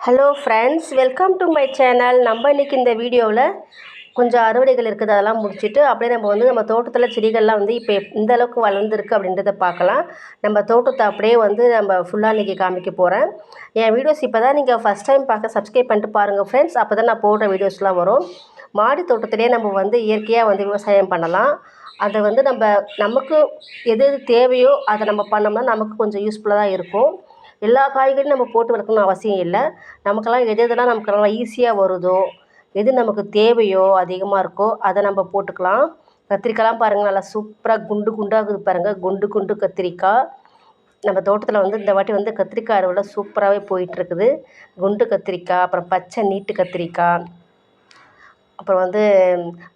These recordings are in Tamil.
Hello friends welcome to my channel நம்ம இன்றைக்கி இந்த வீடியோவில் கொஞ்சம் அறுவடைகள் இருக்குது அதெல்லாம் முடிச்சுட்டு அப்படியே நம்ம வந்து நம்ம தோட்டத்தில் செடிகள்லாம் வந்து இப்போ இந்த அளவுக்கு வளர்ந்துருக்கு அப்படின்றத பார்க்கலாம். நம்ம தோட்டத்தை அப்படியே வந்து நம்ம ஃபுல்லாக இன்றைக்கி காமிக்க போகிறேன் என் வீடியோஸ் இப்போ தான் நீங்கள் ஃபஸ்ட் டைம் பார்க்க சப்ஸ்கிரைப் பண்ணிட்டு பாருங்கள் ஃப்ரெண்ட்ஸ் அப்போ தான் நான் போடுற வீடியோஸ்லாம் வரும். மாடி தோட்டத்திலே நம்ம வந்து இயற்கையாக வந்து விவசாயம் பண்ணலாம். அதை வந்து நம்ம நமக்கு எது எது தேவையோ அதை நம்ம பண்ணோம்னா நமக்கு கொஞ்சம் யூஸ்ஃபுல்லாக தான் இருக்கும். எல்லா காய்கறியும் நம்ம போட்டு வளர்க்கணும்னு அவசியம் இல்லை. நமக்கெல்லாம் எது எதெல்லாம் நமக்கு நல்லா ஈஸியாக வருதோ எது நமக்கு தேவையோ அதிகமாக இருக்கோ அதை நம்ம போட்டுக்கலாம். கத்திரிக்காய்லாம் பாருங்கள் நல்லா சூப்பராக குண்டு குண்டாக இருக்குது பாருங்கள் குண்டு குண்டு கத்திரிக்காய். நம்ம தோட்டத்தில் வந்து இந்த வாட்டி வந்து கத்திரிக்காய் அறுவடை சூப்பராகவே போயிட்டுருக்குது குண்டு கத்திரிக்காய் அப்புறம் பச்சை நீட்டு கத்திரிக்காய். அப்புறம் வந்து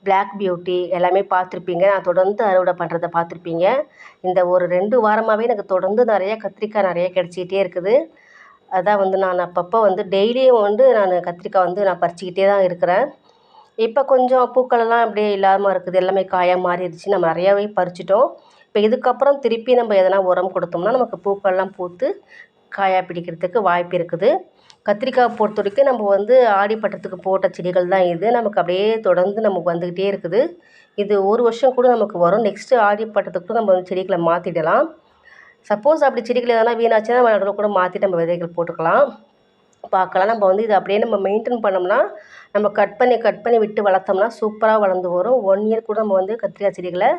பிளாக் பியூட்டி எல்லாமே பார்த்துருப்பீங்க. நான் தொடர்ந்து அறுவடை பண்ணுறத பார்த்துருப்பீங்க. இந்த ஒரு ரெண்டு வாரமாகவே எனக்கு தொடர்ந்து நிறைய கத்திரிக்காய் நிறைய கிடச்சிக்கிட்டே இருக்குது. அதான் வந்து நான் அப்பப்போ வந்து டெய்லியும் வந்து நான் கத்திரிக்காய் வந்து நான் பறிச்சிக்கிட்டே தான் இருக்கிறேன். இப்போ கொஞ்சம் பூக்களெல்லாம் அப்படியே இல்லாமல் இருக்குது. எல்லாமே காயாக மாறிடுச்சு. நம்ம நிறையாவே பறிச்சிட்டோம். இப்போ இதுக்கப்புறம் திருப்பி நம்ம எதனா உரம் கொடுத்தோம்னா நமக்கு பூக்கள்லாம் பூத்து காயாக பிடிக்கிறதுக்கு வாய்ப்பு இருக்குது. கத்திரிக்காய் பொறுத்த வரைக்கும் நம்ம வந்து ஆடிப்பட்டத்துக்கு போட்ட செடிகள் தான் இது. நமக்கு அப்படியே தொடர்ந்து நமக்கு வந்துக்கிட்டே இருக்குது. இது ஒரு வருஷம் கூட நமக்கு வரும். நெக்ஸ்ட்டு ஆடிப்பட்டத்துக்கு கூட நம்ம வந்து செடிகளை மாற்றிடலாம் சப்போஸ் அப்படி செடிகள் எதனா வீணாச்சுன்னா நம்ம நடுவில் கூட மாற்றி நம்ம விதைகள் போட்டுக்கலாம். பார்க்கலாம். நம்ம வந்து இதை அப்படியே நம்ம மெயின்டைன் பண்ணோம்னா நம்ம கட் பண்ணி கட் பண்ணி விட்டு வளர்த்தோம்னா சூப்பராக வளர்ந்து வரும். ஒன் இயர் கூட நம்ம வந்து கத்திரிக்காய் செடிகளை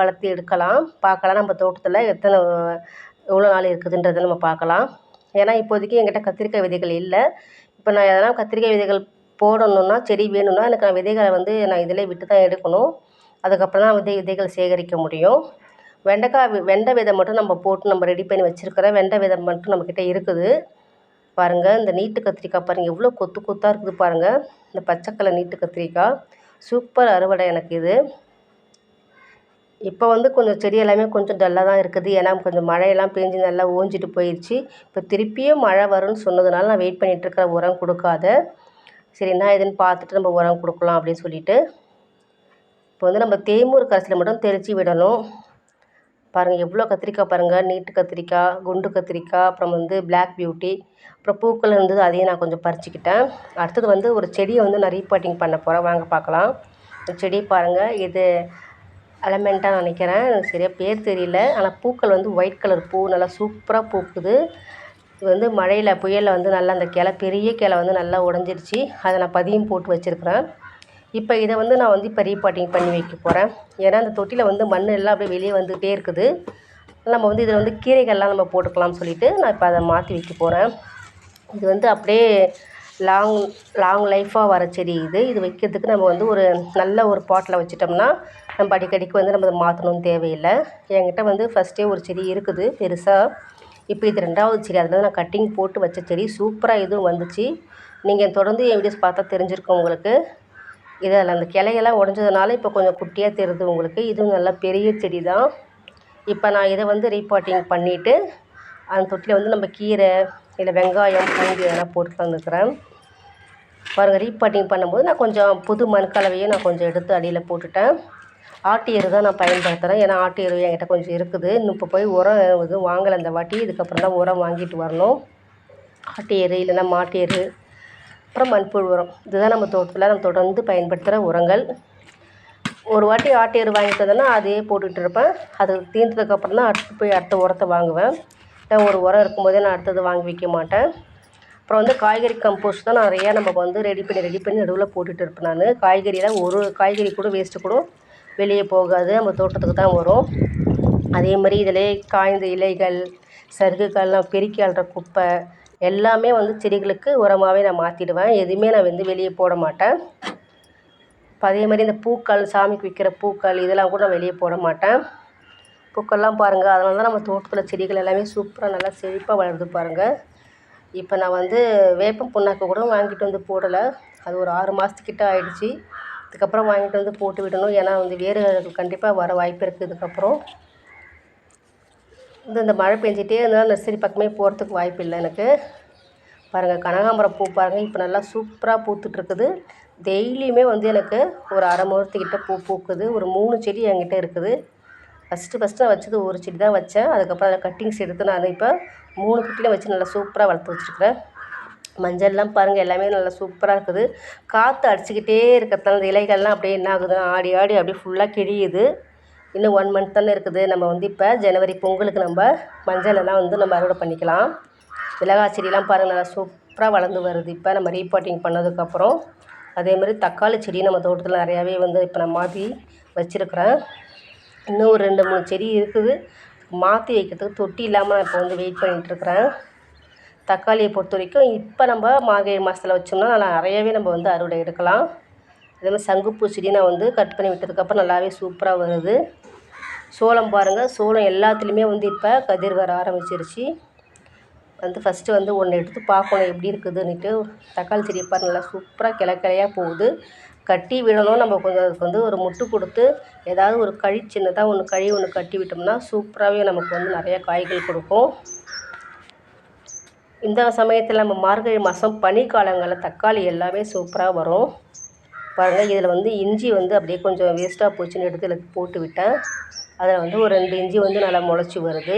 வளர்த்து எடுக்கலாம். பார்க்கலாம். நம்ம தோட்டத்தில் எத்தனை எவ்வளோ நாள் இருக்குதுன்றதை நம்ம பார்க்கலாம். ஏன்னா இப்போதைக்கு என்கிட்ட கத்திரிக்காய் விதைகள் இல்லை. இப்போ நான் எதனா கத்திரிக்காய் விதைகள் போடணுன்னா செடி வேணும்னா எனக்கு நான் விதைகளை வந்து நான் இதிலே விட்டு தான் எடுக்கணும். அதுக்கப்புறம் தான் வந்து விதைகள் சேகரிக்க முடியும். வெண்டைக்காய் வெண்டை விதை மட்டும் நம்ம போட்டு நம்ம ரெடி பண்ணி வச்சுருக்கிறோம் வெண்டை விதை மட்டும் நம்மக்கிட்ட இருக்குது. பாருங்கள் இந்த நீட்டு கத்திரிக்காய் பாருங்கள் எவ்வளோ கொத்து கொத்தாக இருக்குது பாருங்கள் இந்த பச்சை கலர் நீட்டு கத்திரிக்காய். சூப்பர் அறுவடை எனக்கு இது. இப்போ வந்து கொஞ்சம் செடி எல்லாமே கொஞ்சம் டல்லாக தான் இருக்குது. ஏன்னா கொஞ்சம் மழையெல்லாம் பேஞ்சு நல்லா ஓஞ்சிட்டு போயிடுச்சு இப்போ திருப்பியும் மழை வரும்னு சொன்னதுனால நான் வெயிட் பண்ணிகிட்ருக்கேன் உரம் கொடுக்காத. சரி என்ன இதுன்னு பார்த்துட்டு நம்ம உரம் கொடுக்கலாம் அப்படின்னு சொல்லிட்டு. இப்போ வந்து நம்ம தேமூர் கரைசலை மட்டும் தெளித்து விடணும். பாருங்கள் எவ்வளோ கத்திரிக்காய் பாருங்கள் நீட்டு கத்திரிக்காய் குண்டு கத்திரிக்காய் அப்புறம் வந்து பிளாக் பியூட்டி அப்புறம் பூக்கள் இருந்தது அதையும் நான் கொஞ்சம் பறிச்சுக்கிட்டேன். அடுத்தது வந்து ஒரு செடியை வந்து நான் ரீபாட்டிங் பண்ண போகிறேன் வாங்க பார்க்கலாம். இந்த செடி பாருங்கள் இது அலமெண்ட்டாக நினைக்கிறேன். எனக்கு சரியாக பேர் தெரியல. ஆனால் பூக்கள் வந்து ஒயிட் கலர் பூ. நல்லா சூப்பராக பூக்குது. இது வந்து மழையில் புயலில் வந்து நல்லா அந்த கிளை பெரிய கிளை வந்து நல்லா உடஞ்சிருச்சு. அதை நான் பதியம் போட்டு வச்சுருக்குறேன். இப்போ இதை வந்து நான் வந்து இப்போ ரீபாட்டிங் பண்ணி வைக்க போகிறேன் ஏன்னா அந்த தொட்டியில் வந்து மண் எல்லாம் அப்படியே வெளியே வந்துகிட்டே இருக்குது. நம்ம வந்து இதில் வந்து கீரைகள்லாம் நம்ம போட்டுக்கலாம்னு சொல்லிவிட்டு நான் இப்போ அதை மாற்றி வைக்க போகிறேன் இது வந்து அப்படியே லாங் லாங் லைஃபாக வர செடி இது. இது வைக்கிறதுக்கு நம்ம வந்து ஒரு நல்ல ஒரு பாட்டில் வச்சிட்டோம்னா நம்ம அடிக்கடிக்கு வந்து நம்ம அதை மாற்றணும்னு தேவையில்லை. என்கிட்ட வந்து ஃபஸ்ட்டே ஒரு செடி இருக்குது பெருசாக இப்போ இது ரெண்டாவது செடி அதில் நான் கட்டிங் போட்டு வச்ச செடி சூப்பராக இதுவும் வந்துச்சு. நீங்கள் தொடர்ந்து என் வீடியோஸ் பார்த்தா தெரிஞ்சிருக்கும் உங்களுக்கு. இதில் அந்த கிளையெல்லாம் உடஞ்சதுனால இப்போ கொஞ்சம் குட்டியாக தெரியுது உங்களுக்கு. இதுவும் நல்லா பெரிய செடி தான் இப்போ நான் இதை வந்து ரீபாட்டிங் பண்ணிவிட்டு அந்த தொட்டியில் வந்து நம்ம கீரை இல்லை வெங்காயம் பூண்டு இதெல்லாம் போட்டு தந்துக்கிறேன். பாருங்கள் ரீபாட்டிங் பண்ணும்போது நான் கொஞ்சம் புது மண் கலவையை நான் கொஞ்சம் எடுத்து அடியில் போட்டுட்டேன். ஆட்டு எரு தான் நான் பயன்படுத்துகிறேன் ஏன்னா ஆட்டு எரு என்கிட்ட கொஞ்சம் இருக்குது. இன்னும் இப்போ போய் உரம் எதுவும் வாங்கலை இந்த வாட்டி. இதுக்கப்புறம் தான் உரம் வாங்கிட்டு வரணும். ஆட்டு எரு இல்லைன்னா மாட்டு எரு அப்புறம் மண்புழு உரம். இதுதான் நம்ம தோட்டத்தில் நம்ம தொடர்ந்து பயன்படுத்துகிற உரங்கள். ஒரு வாட்டி ஆட்டு எரு வாங்கிட்டு வந்தேன்னா அதையே போட்டுகிட்டு இருப்பேன். அது தீர்ந்ததுக்கப்புறம் தான் அடுத்து போய் அடுத்த உரத்தை வாங்குவேன். ஏன்னா ஒரு உரம் இருக்கும்போதே நான் அடுத்தது வாங்கி வைக்க மாட்டேன். அப்புறம் வந்து காய்கறி கம்போஸ்ட் தான் நிறையா நம்ம வந்து ரெடி பண்ணி ரெடி பண்ணி நடுவில் போட்டுகிட்டு இருப்பேன் நான். காய்கறியெல்லாம் ஒரு காய்கறி கூட வேஸ்ட்டு கூட வெளியே போகாது. நம்ம தோட்டத்துக்கு தான் வரும். அதே மாதிரி இதில் காய்ந்த இலைகள் சருகுகள்லாம் பெருக்கி அள்ளுற குப்பை எல்லாமே வந்து செடிகளுக்கு உரமாகவே நான் மாற்றிடுவேன் எதுவுமே நான் வந்து வெளியே போட மாட்டேன். இப்போ அதே மாதிரி இந்த பூக்கள் சாமிக்கு விற்கிற பூக்கள் இதெல்லாம் கூட நான் வெளியே போட மாட்டேன். பூக்கள்லாம் பாருங்கள் அதனால தான் நம்ம தோட்டத்தில் செடிகள் எல்லாமே சூப்பராக நல்லா செழிப்பாக வளருது பாருங்கள் இப்போ நான் வந்து வேப்பம் புண்ணாக்கு கூட வாங்கிட்டு வந்து போடலை. அது ஒரு ஆறு மாதத்துக்கிட்ட ஆயிடுச்சு. இதுக்கப்புறம் வாங்கிட்டு வந்து போட்டு விடணும். ஏன்னா வந்து வேறு கண்டிப்பாக வர வாய்ப்பு இருக்குது இதுக்கப்புறம் இந்த இந்த மழை பெஞ்சிட்டே இருந்தால் நர்சரி பக்கமே போகிறதுக்கு வாய்ப்பு இல்லை எனக்கு. பாருங்கள் கனகாம்பரம் பூ பாருங்கள் இப்போ நல்லா சூப்பராக பூத்துட்ருக்குது டெய்லியுமே வந்து எனக்கு ஒரு அரை முகத்துக்கிட்ட பூ பூக்குது. ஒரு மூணு செடி என்கிட்ட இருக்குது. ஃபஸ்ட்டு ஃபஸ்ட்டு நான் வச்சது ஒரு செடி தான் வச்சேன். அதுக்கப்புறம் அதில் கட்டிங்ஸ் எடுத்து நான் இப்போ மூணு குட்டியில் வச்சு நல்லா சூப்பராக வளர்த்து வச்சுருக்கிறேன். மஞ்சள்லாம் பாருங்கள் எல்லாமே நல்லா சூப்பராக இருக்குது. காற்று அடிச்சுக்கிட்டே இருக்கிறதால அந்த இலைகள்லாம் அப்படியே என்ன ஆகுதுன்னா ஆடி ஆடி அப்படியே ஃபுல்லாக கிழியுது. இன்னும் ஒன் மந்த் தானே இருக்குது. நம்ம வந்து இப்போ ஜனவரி பொங்கலுக்கு நம்ம மஞ்சள் எல்லாம் வந்து நம்ம அறுவடை பண்ணிக்கலாம். மிளகாய் செடியெலாம் பாருங்கள் நல்லா சூப்பராக வளர்ந்து வருது. இப்போ நம்ம ரீபாட்டிங் பண்ணதுக்கப்புறம் அதேமாதிரி தக்காளி செடி நம்ம தோட்டத்தில் நிறையாவே வந்து இப்போ நான் மாற்றி வச்சுருக்குறேன். இன்னும் ஒரு ரெண்டு மூணு செடி இருக்குது. மாற்றி வைக்கிறதுக்கு தொட்டி இல்லாமல் நான் இப்போ வந்து வெயிட் பண்ணிகிட்ருக்குறேன் தக்காளியை பொறுத்த வரைக்கும் இப்போ நம்ம மார்கழி மாதத்துல வச்சோம்னா நல்லா நிறையவே நம்ம வந்து அறுவடை எடுக்கலாம். அதேமாதிரி சங்குப்பூ செடி நான் வந்து கட் பண்ணி விட்டதுக்கப்புறம் நல்லாவே சூப்பராக வருது சோளம் பாருங்கள் சோளம் எல்லாத்துலேயுமே வந்து இப்போ கதிர் வர ஆரம்பிச்சிருச்சு. வந்து ஃபஸ்ட்டு வந்து ஒன்று எடுத்து பார்க்கணும் எப்படி இருக்குதுன்னுட்டு தக்காளி செடியை பாரு நல்லா சூப்பராக கிளக்கிளையாக போகுது. கட்டி விடணும் நம்ம கொஞ்சம் அதுக்கு வந்து ஒரு முட்டு கொடுத்து ஏதாவது ஒரு கழி சின்னதாக ஒன்று கழி ஒன்று கட்டி விட்டோம்னா சூப்பராகவே நமக்கு வந்து நிறையா காய்கள் கொடுக்கும். இந்த சமயத்தில் நம்ம மார்கழி மாதம் பனிக்காலங்களில் தக்காளி எல்லாமே சூப்பராக வரும். பாருங்கள் இதில் வந்து இஞ்சி வந்து அப்படியே கொஞ்சம் வேஸ்ட்டாக போச்சுன்னு எடுத்து இதில் போட்டு விட்டேன். அதில் வந்து ஒரு ரெண்டு இஞ்சி வந்து நல்லா முளைச்சி வருது.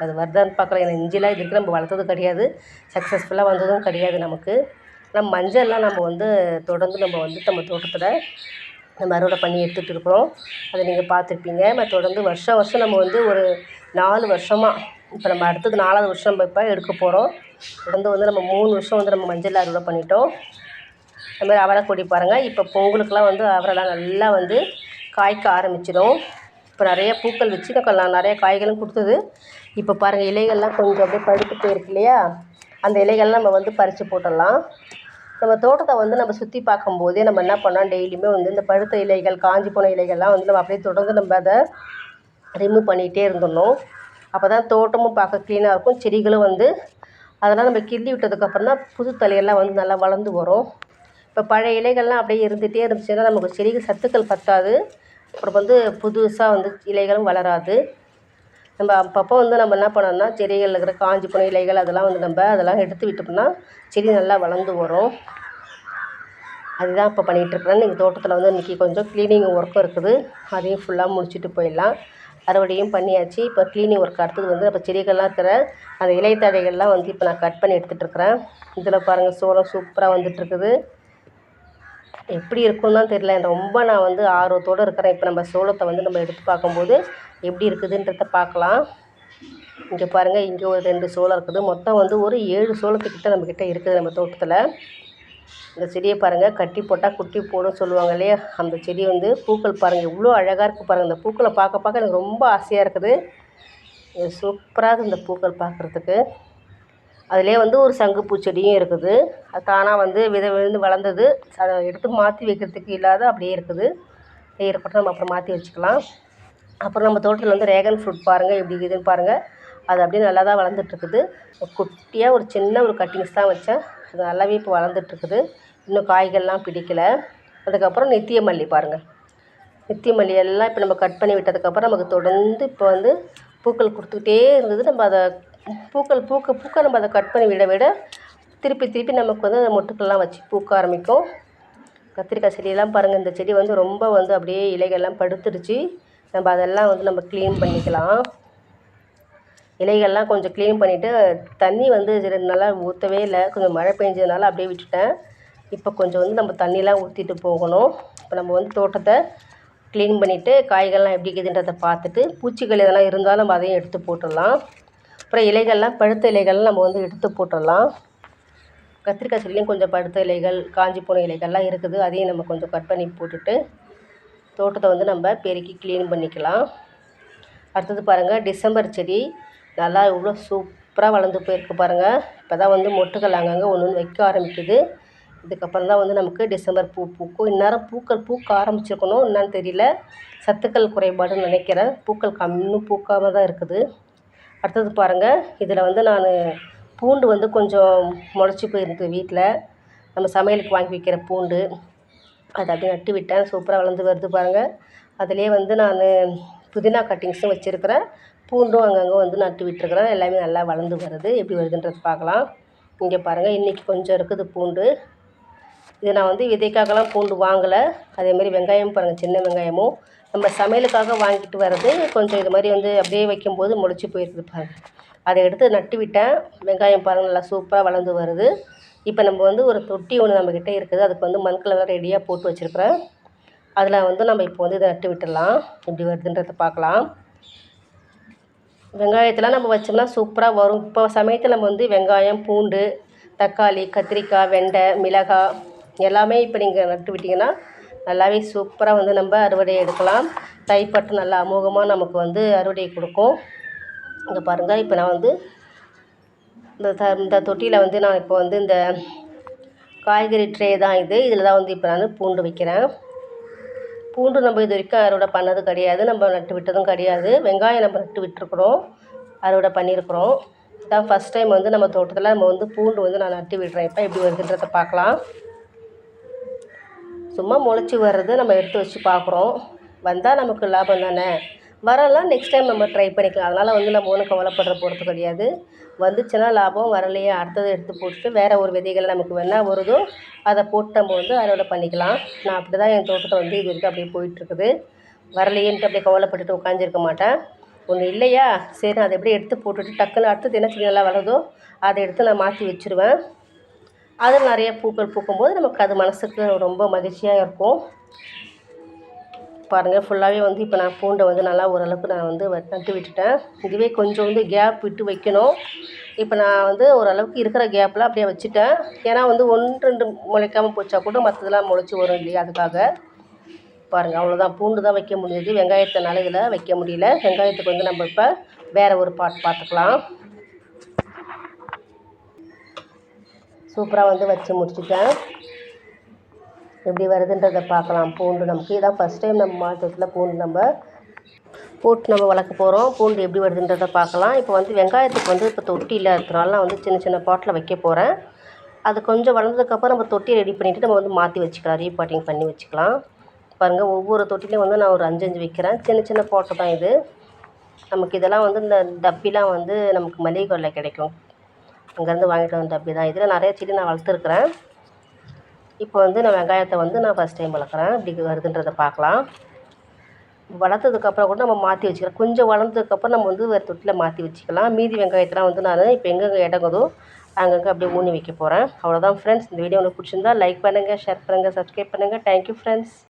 அது வருதான்னு பார்க்கலாம் ஏன்னா இஞ்சிலாம் இதுக்கு நம்ம வளர்த்தது கிடையாது. சக்ஸஸ்ஃபுல்லாக வந்ததும் கிடையாது நமக்கு. நம்ம மஞ்சள்லாம் நம்ம வந்து தொடர்ந்து நம்ம வந்து நம்ம தோட்டத்தில் நம்ம அறுவடை பண்ணி எடுத்துகிட்டு இருக்கிறோம். அதை நீங்கள் பார்த்துருப்பீங்க. நம்ம தொடர்ந்து வருஷம் வருஷம் நம்ம வந்து ஒரு நாலு வருஷமாக இப்போ நம்ம அடுத்தது நாலாவது வருஷம் நம்ம இப்போ எடுக்க போகிறோம் தொடர்ந்து வந்து நம்ம மூணு வருஷம் வந்து நம்ம மஞ்சள் அறுவடை பண்ணிட்டோம். அது மாதிரி அவரை கொடி பாருங்கள் இப்போ பொங்கலுக்கெல்லாம் வந்து அவரைலாம் நல்லா வந்து காய்க்க ஆரம்பிச்சிடும். இப்போ நிறைய பூக்கள் வச்சு நான் நிறைய காய்களும் கொடுத்தது. இப்போ பாருங்கள் இலைகள்லாம் கொஞ்சம் அப்படியே பழுத்து போயிருக்கு இல்லையா? அந்த இலைகள்லாம் நம்ம வந்து பறித்து போட்டுடலாம். நம்ம தோட்டத்தை வந்து நம்ம சுற்றி பார்க்கும்போதே நம்ம என்ன பண்ணோம் டெய்லியுமே வந்து இந்த பழுத்த இலைகள் காஞ்சி போன இலைகள்லாம் வந்து நம்ம அப்படியே தொடர்ந்து நம்ம அதை ரிமூவ் பண்ணிகிட்டே இருந்துடணும். அப்போ தான் தோட்டமும் பார்க்க க்ளீனாக இருக்கும். செடிகளும் வந்து அதெல்லாம் நம்ம கிள்ளி விட்டதுக்கப்புறம் தான் புது தழையெல்லாம் வந்து நல்லா வளர்ந்து வரும். இப்போ பழைய இலைகள்லாம் அப்படியே இருந்துகிட்டே இருந்துச்சுன்னா நமக்கு செடிக்கு சத்துக்கள் பத்தாது. அப்புறம் வந்து புதுசாக வந்து இலைகளும் வளராது. நம்ம அப்பப்போ வந்து நம்ம என்ன பண்ணணும்னா செடிகளில் இருக்கிற காஞ்சி போன இலைகள் அதெல்லாம் வந்து நம்ம அதெல்லாம் எடுத்து விட்டோம்னா செடி நல்லா வளர்ந்து வரும். அதுதான் இப்போ பண்ணிகிட்ருக்குறேன் நீங்கள் தோட்டத்தில் வந்து இன்றைக்கி கொஞ்சம் க்ளீனிங் ஒர்க்கும் இருக்குது. அதையும் ஃபுல்லாக முடிச்சுட்டு போயிடலாம். அறுவடையும் பண்ணியாச்சு. இப்போ க்ளீனிங் ஒர்க் அடுத்தது வந்து இப்போ செடிகள்லாம் இருக்கிற அந்த இலைத்தழைகள்லாம் வந்து இப்போ நான் கட் பண்ணி எடுத்துகிட்ருக்குறேன் இதில் பாருங்கள் சோளம் சூப்பராக வந்துட்டுருக்குது. எப்படி இருக்கும்னு தான் தெரியல. ரொம்ப நான் வந்து ஆர்வத்தோடு இருக்கிறேன். இப்போ நம்ம சோளத்தை வந்து நம்ம எடுத்து பார்க்கும்போது எப்படி இருக்குதுன்றத பார்க்கலாம். இங்கே பாருங்கள் இங்கே ஒரு ரெண்டு சோளம் இருக்குது. மொத்தம் வந்து ஒரு ஏழு சோளத்துக்கிட்ட நம்மக்கிட்ட இருக்குது நம்ம தோட்டத்தில். இந்த செடியை பாருங்கள் கட்டி போட்டால் குட்டி போடும் சொல்லுவாங்க இல்லையா? அந்த செடி வந்து பூக்கள் பாருங்கள் இவ்வளோ அழகாக இருக்குது பாருங்கள் இந்த பூக்களை பார்க்க பார்க்க எனக்கு ரொம்ப ஆசையாக இருக்குது. சூப்பராக இருக்குது இந்த பூக்கள் பார்க்குறதுக்கு. அதிலே வந்து ஒரு சங்குப்பூ செடியும் இருக்குது. அது தானாக வந்து விதை விழுந்து வளர்ந்தது. அதை எடுத்து மாற்றி வைக்கிறதுக்கு இல்லாத அப்படியே இருக்குது. இருக்கட்டும் நம்ம அப்புறம் மாற்றி வச்சுக்கலாம். அப்புறம் நம்ம தோட்டத்தில் வந்து ரேகன் ஃப்ரூட் பாருங்கள் எப்படி இதுன்னு பாருங்கள் அது அப்படியே நல்லா தான் வளர்ந்துட்டுருக்குது குட்டியாக ஒரு சின்ன ஒரு கட்டிங்ஸ் தான் வச்சேன். இது நல்லாவே இப்போ வளர்ந்துட்ருக்குது இன்னும் காய்கள்லாம் பிடிக்கலை. அதுக்கப்புறம் நித்திய மல்லி பாருங்கள் நித்திய மல்லி எல்லாம் இப்போ நம்ம கட் பண்ணி விட்டதுக்கப்புறம் நமக்கு தொடர்ந்து இப்போ வந்து பூக்கள் கொடுத்துக்கிட்டே இருந்தது. நம்ம அதை பூக்கள் பூக்க பூக்க நம்ம அதை கட் பண்ணி விட விட திருப்பி திருப்பி நமக்கு வந்து அந்த மொட்டுக்கள்லாம் வச்சு பூக்க ஆரம்பிக்கும். கத்திரிக்காய் செடியெல்லாம் பாருங்கள் இந்த செடி வந்து ரொம்ப வந்து அப்படியே இலைகள்லாம் படுத்துருச்சு நம்ம அதெல்லாம் வந்து நம்ம க்ளீன் பண்ணிக்கலாம். இலைகள்லாம் கொஞ்சம் க்ளீன் பண்ணிவிட்டு தண்ணி வந்து ரெண்டு நாளாக ஊற்றவே இல்லை. கொஞ்சம் மழை பெஞ்சதுனால அப்படியே விட்டுட்டேன். இப்போ கொஞ்சம் வந்து நம்ம தண்ணிலாம் ஊற்றிட்டு போகணும். இப்போ நம்ம வந்து தோட்டத்தை க்ளீன் பண்ணிவிட்டு காய்கள்லாம் எப்படி இருக்குதுன்றதை பார்த்துட்டு பூச்சிகள் இதெல்லாம் இருந்தாலும் நம்ம அதையும் எடுத்து போட்டுடலாம். அப்புறம் இலைகள்லாம் பழுத்த இலைகள்லாம் நம்ம வந்து எடுத்து போட்டுடலாம். கத்திரிக்காய் செடியிலையும் கொஞ்சம் பழுத்த இலைகள் காஞ்சி போன இலைகள்லாம் இருக்குது. அதையும் நம்ம கொஞ்சம் கட் பண்ணி போட்டுட்டு தோட்டத்தை வந்து நம்ம பெருக்கி க்ளீன் பண்ணிக்கலாம். அடுத்தது பாருங்கள் டிசம்பர் செடி. நல்லா இவ்வளோ சூப்பராக வளர்ந்து போயிருக்கு பாருங்கள் இப்போ தான் வந்து மொட்டுக்கள் அங்கங்கே ஒன்று ஒன்று வைக்க ஆரம்பிக்குது. இதுக்கப்புறம் தான் வந்து நமக்கு டிசம்பர் பூ பூக்கும். இந்நேரம் பூக்கள் பூக்க ஆரம்பிச்சிருக்கணும். என்னான்னு தெரியல. சத்துக்கள் குறைபாடுன்னு நினைக்கிறேன். பூக்கள் கம் இன்னும் பூக்காமல் தான் இருக்குது. அடுத்தது பாருங்கள் இதில் வந்து நான் பூண்டு வந்து கொஞ்சம் முளைச்சி போயிருக்கு வீட்டில் நம்ம சமையலுக்கு வாங்கி வைக்கிற பூண்டு. அதை அப்படியே நட்டு விட்டேன். சூப்பராக வளர்ந்து வருது பாருங்கள் அதிலே வந்து நான் புதினா கட்டிங்ஸும் வச்சுருக்கிறேன். பூண்டும் அங்கங்கே வந்து நட்டு விட்டுருக்குறேன் எல்லாமே நல்லா வளர்ந்து வருது. எப்படி வருதுன்றது பார்க்கலாம். இங்கே பாருங்கள் இன்றைக்கி கொஞ்சம் இருக்குது பூண்டு. இது நான் வந்து விதைக்காகலாம் பூண்டு வாங்கலை. அதேமாரி வெங்காயம் பாருங்கள் சின்ன வெங்காயமும். நம்ம சமையலுக்காக வாங்கிட்டு வர்றது கொஞ்சம் இது மாதிரி வந்து அப்படியே வைக்கும்போது முளைச்சி போயிருக்குது பாருங்கள் அதை எடுத்து நட்டு விட்டேன். வெங்காயம் பாருங்கள் நல்லா சூப்பராக வளர்ந்து வருது. இப்போ நம்ம வந்து ஒரு தொட்டி ஒன்று நம்மக்கிட்ட இருக்குது. அதுக்கு வந்து மண் கலவை ரெடியாக போட்டு வச்சுருக்குறேன். அதில் வந்து நம்ம இப்போ வந்து இதை நட்டு விட்டுடலாம். எப்படி வருதுன்றதை பார்க்கலாம். வெங்காயத்தெலாம் நம்ம வச்சோம்னா சூப்பராக வரும். இப்போ சமயத்தில் நம்ம வந்து வெங்காயம் பூண்டு தக்காளி கத்திரிக்காய் வெண்டை மிளகாய் எல்லாமே இப்போ நீங்கள் நட்டு விட்டிங்கன்னா நல்லாவே சூப்பராக வந்து நம்ம அறுவடை எடுக்கலாம். தைப்பட்டு நல்லா அமோகமாக நமக்கு வந்து அறுவடை கொடுக்கும். இங்கே பாருங்கள் இப்போ நான் வந்து இந்த த இந்த தொட்டியில் வந்து நான் இப்போ வந்து இந்த காய்கறி ட்ரே தான் இது. இதில் தான் வந்து இப்போ நான் பூண்டு வைக்கிறேன். பூண்டு நம்ம இது வரைக்கும் அறுவடை பண்ணது கிடையாது. நம்ம நட்டு விட்டதும் கிடையாது. வெங்காயம் நம்ம நட்டு விட்டுருக்குறோம். அறுவடை பண்ணியிருக்கிறோம். இதான் ஃபஸ்ட் டைம் வந்து நம்ம தோட்டத்தில் நம்ம வந்து பூண்டு வந்து நான் நட்டு விடுறேன். இப்போ எப்படி வருதுன்றதை பார்க்கலாம். சும்மா முளைச்சி வர்றது நம்ம எடுத்து வச்சு பார்க்குறோம். வந்தால் நமக்கு லாபம் தானே? வரலாம் நெக்ஸ்ட் டைம் நம்ம ட்ரை பண்ணிக்கலாம். அதனால் வந்து நம்ம ஒன்றும் கவலைப்படுற போகிறது கிடையாது. வந்துச்சுன்னா லாபம் வரலையே அடுத்தது எடுத்து போட்டுட்டு வேறு ஒரு விதைகள் நமக்கு வேணால் வருதோ அதை போட்டு நம்ம வந்து அறுவடை பண்ணிக்கலாம். நான் அப்படி தான் என் தோட்டத்தை வந்து இது வரைக்கும் அப்படியே போயிட்டுருக்குது. வரலையேன்ட்டு அப்படியே கவலைப்பட்டுட்டு உட்காந்துருக்க மாட்டேன். ஒன்று இல்லையா? சரி அதை எப்படியே எடுத்து போட்டுட்டு டக்குன்னு அடுத்தது என்ன செடி நல்லா வருதோ அதை எடுத்து நான் மாற்றி வச்சுருவேன். அதில் நிறைய பூக்கள் பூக்கும்போது நமக்கு அது மனசுக்கு ரொம்ப மகிழ்ச்சியாக இருக்கும். பாருங்கள் ஃபுல்லாகவே வந்து இப்போ நான் பூண்டை வந்து நல்லா ஓரளவுக்கு நான் வந்து வ நட்டு விட்டுட்டேன். இதுவே கொஞ்சம் வந்து கேப் விட்டு வைக்கணும். இப்போ நான் வந்து ஓரளவுக்கு இருக்கிற கேப்பில் அப்படியே வச்சுட்டேன். ஏன்னா வந்து ஒன்று ரெண்டு முளைக்காமல் போச்சா கூட மற்றதெல்லாம் முளைச்சி வரும் இல்லையா அதுக்காக. பாருங்கள் அவ்வளோதான் பூண்டு தான் வைக்க முடியுது. வெங்காயத்தினால இதில் வைக்க முடியல. வெங்காயத்துக்கு வந்து நம்ம இப்போ வேறு ஒரு பாட் பார்த்துக்கலாம் சூப்பராக வந்து வச்சு முடிச்சுட்டேன். எப்படி வருதுன்றதை பார்க்கலாம். பூண்டு நமக்கு இதான் ஃபஸ்ட் டைம் நம்ம மாதத்தில் பூண்டு நம்ம போட்டு நம்ம வளர்க்க போகிறோம் பூண்டு எப்படி வருதுன்றதை பார்க்கலாம். இப்போ வந்து வெங்காயத்துக்கு வந்து இப்போ தொட்டியில் இருக்கிறனால நான் வந்து சின்ன சின்ன பாட்டில் வைக்க போகிறேன் அது கொஞ்சம் வளர்ந்ததுக்கப்புறம் நம்ம தொட்டியை ரெடி பண்ணிவிட்டு நம்ம வந்து மாற்றி வச்சுக்கலாம். ரீபாட்டிங் பண்ணி வச்சுக்கலாம். பாருங்கள் ஒவ்வொரு தொட்டிலையும் வந்து நான் ஒரு அஞ்சு அஞ்சு வைக்கிறேன். சின்ன சின்ன பாட்டு தான் இது. நமக்கு இதெல்லாம் வந்து இந்த டப்பிலாம் வந்து நமக்கு மளிகை கொல்லை கிடைக்கும். அங்கேருந்து வாங்கிட்டு வந்த டப்பி தான் இதில் நிறைய செடி நான் வளர்த்துருக்குறேன். இப்போ வந்து நான் வெங்காயத்தை வந்து நான் ஃபஸ்ட் டைம் வளர்க்குறேன். இப்படி வருதுன்றதை பார்க்கலாம். வளர்த்ததுக்கப்புறம் கூட நம்ம மாற்றி வச்சுக்கலாம். கொஞ்சம் வளர்ந்ததுக்கப்புறம் நம்ம வந்து வேறு தொட்டியில் மாற்றி வச்சுக்கலாம். மீதி வெங்காயத்தெலாம் வந்து நான் இப்போ எங்கெங்கே இடங்குதோ அங்கங்கே அப்படியே ஊனி வைக்க போகிறேன் அவ்வளோதான் ஃப்ரெண்ட்ஸ் இந்த வீடியோ உங்களுக்கு பிடிச்சிருந்தா லைக் பண்ணுங்கள் ஷேர் பண்ணுங்கள் சப்ஸ்கிரைப் பண்ணுங்கள் தேங்க்யூ ஃப்ரெண்ட்ஸ்